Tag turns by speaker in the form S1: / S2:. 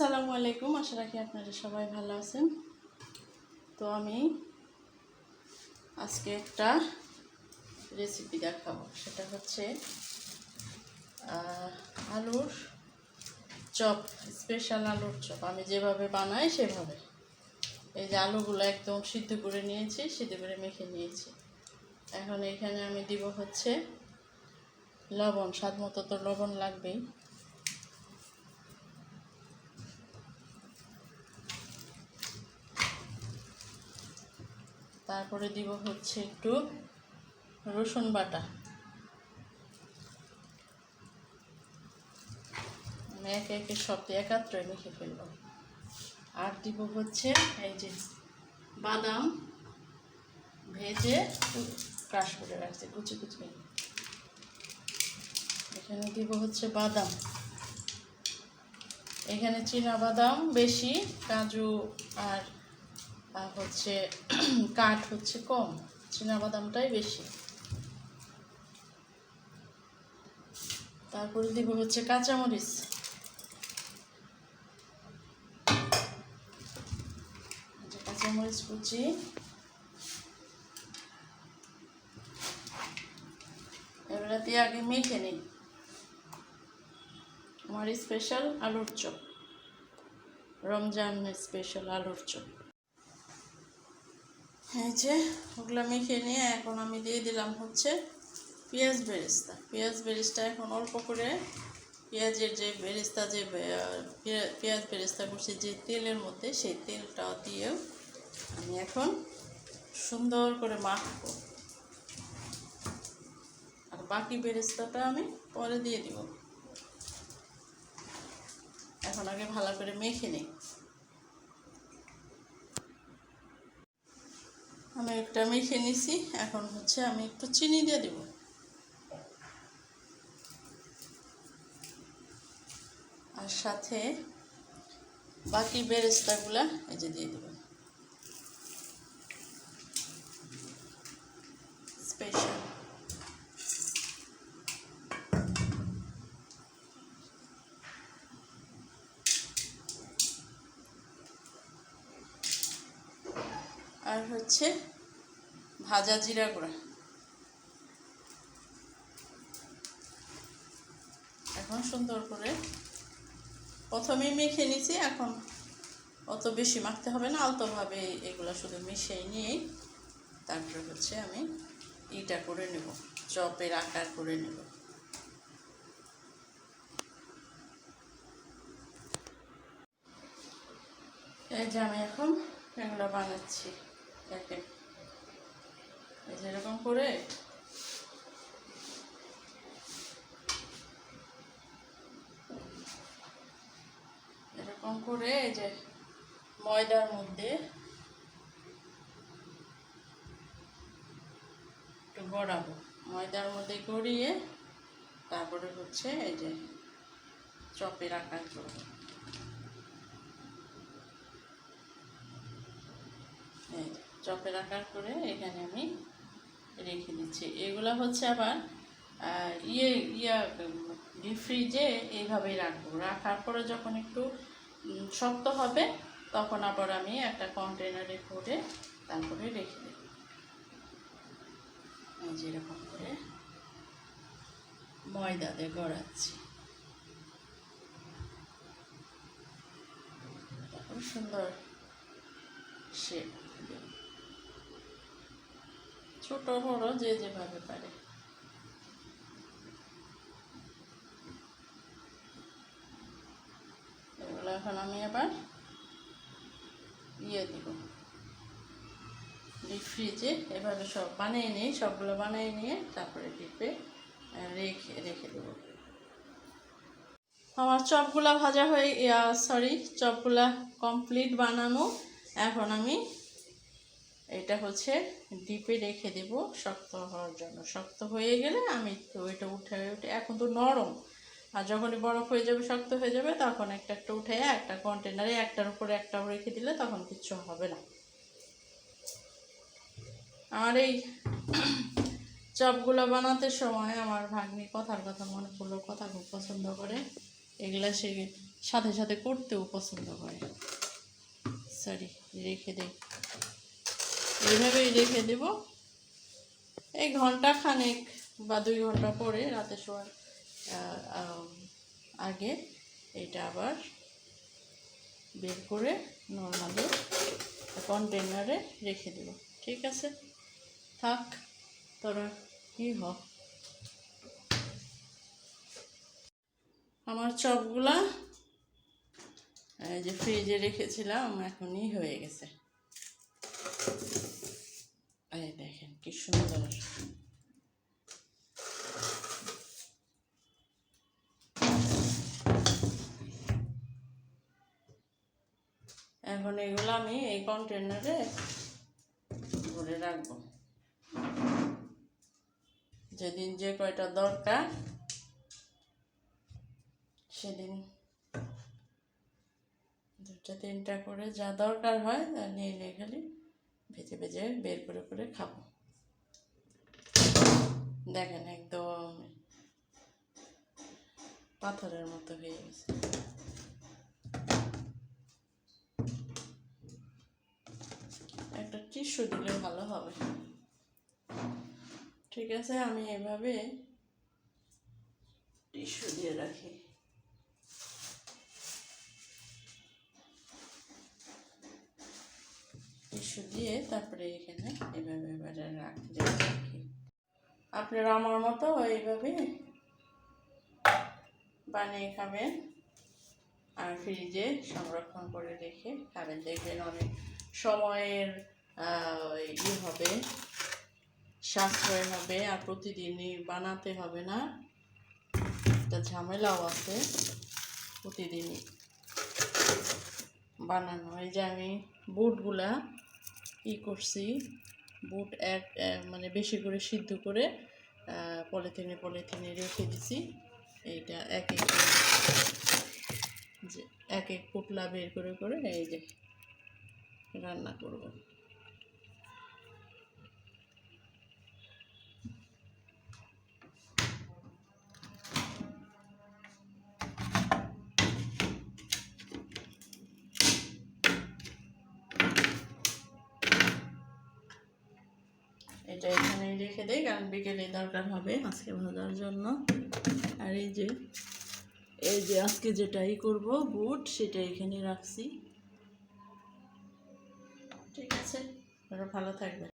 S1: আসসালামু আলাইকুম, আশা রাখি আপনারা সবাই ভালো আছেন। তো আমি আজকে একটা রেসিপি দেখাবো। সেটা হচ্ছে আলুর চপ স্পেশাল আলুর চপ। আমি যেভাবে বানাই, সেভাবে। এই যে আলুগুলো একদম সিদ্ধ করে নিয়েছি, সিদ্ধ করে মেখে নিয়েছি। এখন এখানে আমি দিব হচ্ছে লবণ। স্বাদ মতো তো লবণ লাগবেই। তারপরে দিব হচ্ছে একটু রসুন বাটা। আমি একে একে সব একাত্রে মেখে ফেলব। আর দিব হচ্ছে এই যে বাদাম ভেজে ক্রাশ করে রাখছি, কুচি কুচি। এখানে দিব হচ্ছে বাদাম। এখানে চীনা বাদাম, বেশি, কাজু আর আর হচ্ছে কাঠ হচ্ছে কম বাদামটাই বেশি। তারপরে দিব হচ্ছে কাঁচামরিচ। কাঁচামরিচ কুচি। এবারে দিয়ে আগে মেখে নিই। আমার স্পেশাল আলুর চপ। রমজান স্পেশাল আলুর চপ। এই যে, ওগুলো মেখে নিয়ে এখন আমি দিয়ে দিলাম হচ্ছে পেঁয়াজ বেরেস্তা। পেঁয়াজ বেরেস্তা এখন অল্প করে পেঁয়াজের যে বেরেস্তা যে পেঁয়াজ বেরেস্তা করছি যে তেলের মধ্যে, সেই তেলটা দিয়েও আমি এখন সুন্দর করে মাখবো। আর বাকি বেরেস্তাটা আমি পরে দিয়ে দিব। এখন আগে ভালো করে মেখে নিই। আমি একটা মেখে নিছি, এখন হচ্ছে আমি একটু চিনি দিয়ে দেব। আর সাথে বাকি বেরেস্তাগুলা এই যে দিয়ে দেব স্পেশাল আর হচ্ছে ভাজা জিরা গুঁড়া। এখন সুন্দর করে প্রথমেই মেখে নিছি, এখন অত বেশি মাখতে হবে না, আলতোভাবে এগুলো শুধু মিশিয়ে নিয়েই তারপরে হচ্ছে আমি ইটা করে নেব, চপের আকার করে নেব। এই যে আমি এখন এগুলো বানাচ্ছি। দেখেন এরকম করে। এরকম করে এই যে ময়দার মধ্যে একটু গড়াবো। ময়দার মধ্যে গড়িয়ে তারপরে হচ্ছে এই যে চপের আকার করব এই যে, চপের আকার করে এখানে আমি রেখে দিচ্ছি। এগুলো হচ্ছে আবার ইয়ে ইয়া ডিপ ফ্রিজে এইভাবেই রাখব। রাখার পরে যখন একটু শক্ত হবে, তখন আবার আমি একটা কন্টেনারে করে তারপরে রেখে দেব। যেরকম করে ময়দা দিয়ে গড়াচ্ছি। সুন্দর শেপ ছোট বড় যে যেভাবে পারে। এগুলো এখন আমি আবার ইয়ে দিব। ফ্রিজে এভাবে সব বানিয়ে নিই সবগুলো বানিয়ে নিয়ে তারপরে ডিপে রেখে রেখে দেবো। আমার চপগুলা ভাজা হয়ে সরি চপগুলা কমপ্লিট বানানো। এখন আমি এটা হচ্ছে ডিপে রেখে দেব শক্ত হওয়ার জন্য। শক্ত হয়ে গেলে আমি তো এটা উঠে উঠে, এখন তো নরম। আর যখনই বরফ হয়ে যাবে, শক্ত হয়ে যাবে, তখন একটা একটা উঠে, একটা কন্টেনারে একটার উপরে একটাও রেখে দিলে তখন কিচ্ছু হবে না। আমার এই চপগুলো বানাতে সময় আমার ভাগ্নি কথার কথা মনে পড়ল, কথা খুব পছন্দ করে। এগুলা সে সাথে সাথে করতেও পছন্দ করে। সরি রেখে দেই। এইভাবেই রেখে দেব। এই ঘণ্টা খানেক বা দুই ঘণ্টা পরে রাতে শোয়ার আগে এটা আবার বের করে নর্মালি কন্টেনারে রেখে দেব। ঠিক আছে? থাক, তোরা কি হ। আমার চপগুলা, এই যে ফ্রিজে রেখেছিলাম, এখনই হয়ে গেছে। এই দেখেন কি সুন্দর এখন এগুলো আমি এই কন্টেনারে ভরে রাখব যেদিন যে কয়টা দরকার সেদিন দুটা তিনটা করে যা দরকার হয় তা নিয়ে খালি ভেজে ভেজে বের করে করে খাব। দেখেন একদম পাথরের মতো হয়ে গেছে। একটা টিস্যু দিলে ভালো হবে। ঠিক আছে, আমি এভাবে টিস্যু দিয়ে রাখি। দিয়ে তারপরে এখানে এভাবে এবারে রাখি রাখি আপনারা আমার মতো এইভাবে বানিয়ে খাবেন আর ফ্রিজে সংরক্ষণ করে রেখে খাবেন। দেখবেন অনেক সময়ের ই হবে, সাশ্রয় হবে আর প্রতিদিনই বানাতে হবে না। একটা ঝামেলাও আছে প্রতিদিনই বানানো। এই যে আমি বুটগুলা ই করছি। বুট এক মানে বেশি করে সিদ্ধ করে পলিথিনে পলিথিনে রেখে দিছি। এইটা এক এক যে এক এক পুটলা বের করে করে এই যে রান্না করব। এটা এখানেই রেখে দেই, কারণ বিকেলে দরকার হবে আজকে ভাজার জন্য। আর এই যে এই যে আজকে যেটাই করব, বুট, সেটা এখানে রাখছি। ঠিক আছে ভালো থাকবেন।